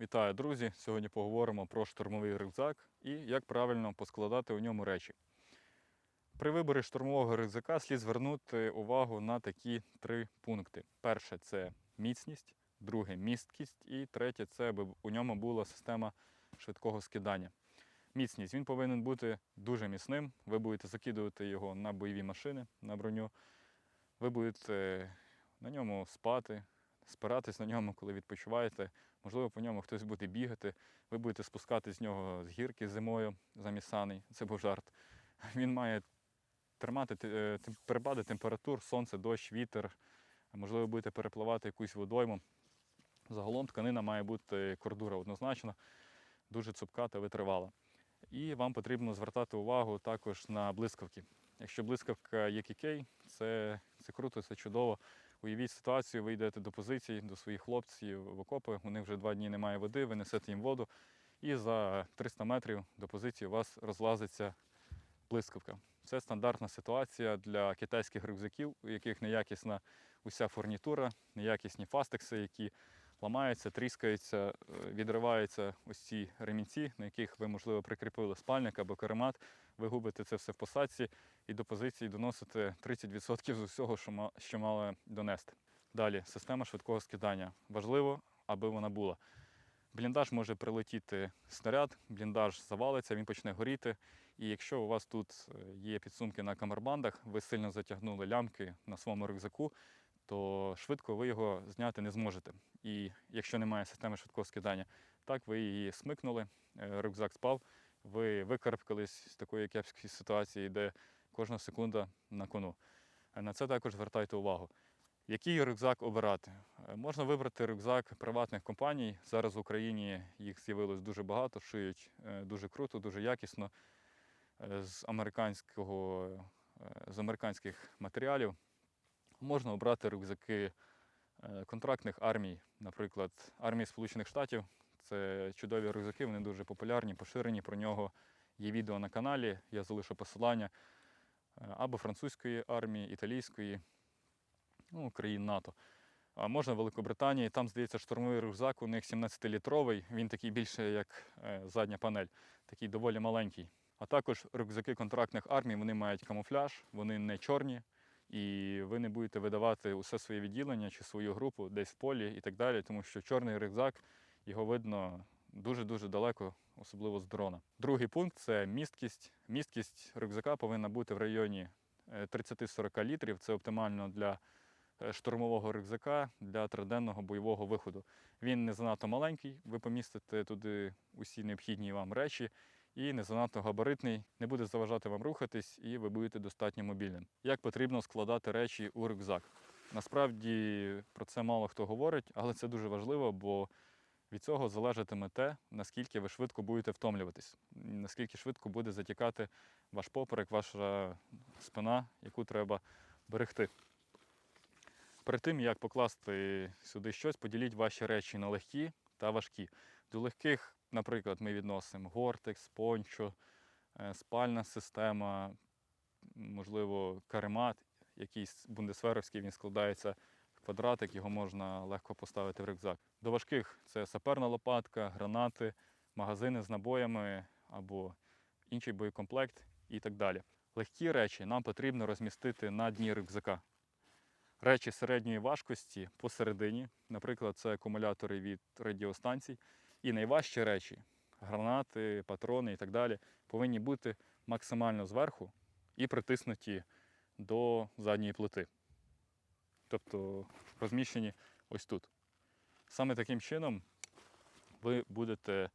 Вітаю, друзі! Сьогодні поговоримо про штурмовий рюкзак і як правильно поскладати у ньому речі. При виборі штурмового рюкзака слід звернути увагу на такі три пункти: перше це міцність, друге місткість, і третє це аби у ньому була система швидкого скидання. Міцність він повинен бути дуже міцним. Ви будете закидувати його на бойові машини, на броню. Ви будете на ньому спати, спиратись на ньому, коли відпочиваєте. Можливо, по ньому хтось буде бігати. Ви будете спускатись з нього з гірки зимою замість саней. Це був жарт. Він має тримати е, перепади температур, сонце, дощ, вітер. Можливо, будете перепливати якусь водойму. Загалом тканина має бути кордура однозначно, дуже цупка та витривала. І вам потрібно звертати увагу також на блискавки. Якщо блискавка EKK, це, це круто, це чудово. Уявіть ситуацію, ви йдете до позиції, до своїх хлопців в окопи, у них вже два дні немає води, ви несете їм воду, і за 300 метрів до позиції у вас розлазиться блискавка. Це стандартна ситуація для китайських рюкзаків, у яких неякісна уся фурнітура, неякісні фастекси, які ламаються, тріскаються, е, відриваються ось ці ремінці, на яких ви, можливо, прикріпили спальник або каремат. Ви губите це все в посадці і до позиції доносите 30% з усього, що мали донести. Далі, система швидкого скидання. Важливо, аби вона була. Бліндаж може прилетіти снаряд, бліндаж завалиться, він почне горіти. І якщо у вас тут е, є підсумки на камербандах, ви сильно затягнули лямки на своєму рюкзаку, то швидко ви його зняти не зможете. І якщо немає системи швидкого скидання, так ви її смикнули, е, рюкзак спав, ви викарабкались з такої кепської ситуації, де кожна секунда на кону. Е, На це також звертайте увагу. Який рюкзак обирати? Е, Можна вибрати рюкзак приватних компаній. Зараз в Україні їх з'явилось дуже багато, шиють е, дуже круто, дуже якісно е, з американського, з американських матеріалів. Можна обрати рюкзаки контрактних армій, наприклад, армії Сполучених Штатів. Це чудові рюкзаки, вони дуже популярні, поширені. Про нього є відео на каналі, я залишу посилання. Або французької армії, італійської, ну, країн НАТО. А можна Великобританії, там, здається, штурмовий рюкзак, у них 17-літровий, він такий більше, як е, задня панель, такий доволі маленький. А також рюкзаки контрактних армій, вони мають камуфляж, вони не чорні, і ви не будете видавати усе своє відділення чи свою групу десь в полі і так далі, тому що чорний рюкзак, його видно дуже-дуже далеко, особливо з дрона. Другий пункт це місткість. Місткість рюкзака повинна бути в районі е, 30-40 літрів. Це оптимально для е, штурмового рюкзака для триденного бойового виходу. Він не занадто маленький, ви помістите туди усі необхідні вам речі, і не занадто габаритний, не буде заважати вам рухатись, і ви будете достатньо мобільним. Як потрібно складати речі у рюкзак? Насправді про це мало хто говорить, але це дуже важливо, бо від цього залежатиме те, наскільки ви швидко будете втомлюватись, наскільки швидко буде затікати ваш поперек, ваша спина, яку треба берегти. Перед тим, як покласти сюди щось, поділіть ваші речі на легкі та важкі. До легких, наприклад, ми відносимо гортекс, пончо, е, спальна система, можливо, каремат, якийсь бундесверовський, він складається в квадратик, його можна легко поставити в рюкзак. До важких це саперна лопатка, гранати, магазини з набоями або інший боєкомплект і так далі. Легкі речі нам потрібно розмістити на дні рюкзака. Речі середньої важкості посередині, наприклад, це акумулятори від радіостанцій. І найважчі речі, гранати, патрони і так далі, повинні бути максимально зверху і притиснуті до задньої плити. Тобто розміщені ось тут. Саме таким чином ви будете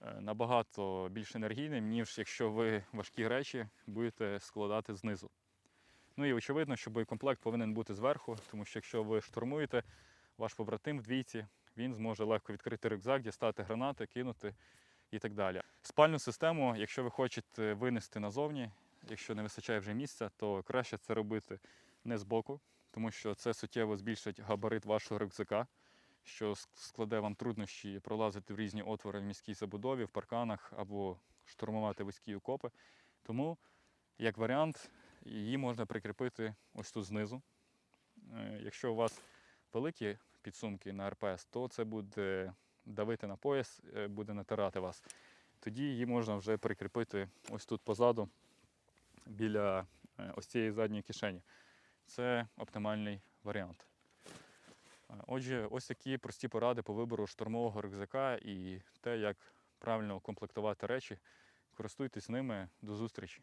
е, набагато більш енергійним, ніж якщо ви важкі речі будете складати знизу. Ну і очевидно, що боєкомплект повинен бути зверху, тому що якщо ви штурмуєте, ваш побратим в двійці, він зможе легко відкрити рюкзак, дістати гранати, кинути і так далі. Спальну систему, якщо ви хочете винести назовні, якщо не вистачає вже місця, то краще це робити не збоку, тому що це суттєво збільшить габарит вашого рюкзака, що складе вам труднощі пролазити в різні отвори в міській забудові, в парканах або штурмувати вузькі окопи. Тому, як варіант, її можна прикріпити ось тут знизу. Е, Якщо у вас великі підсумки на РПС, то це буде давити на пояс, е, буде натирати вас. Тоді її можна вже прикріпити ось тут позаду, біля е, ось цієї задньої кишені. Це оптимальний варіант. Отже, ось такі прості поради по вибору штурмового рюкзака і те, як правильно комплектувати речі. Користуйтесь ними. До зустрічі!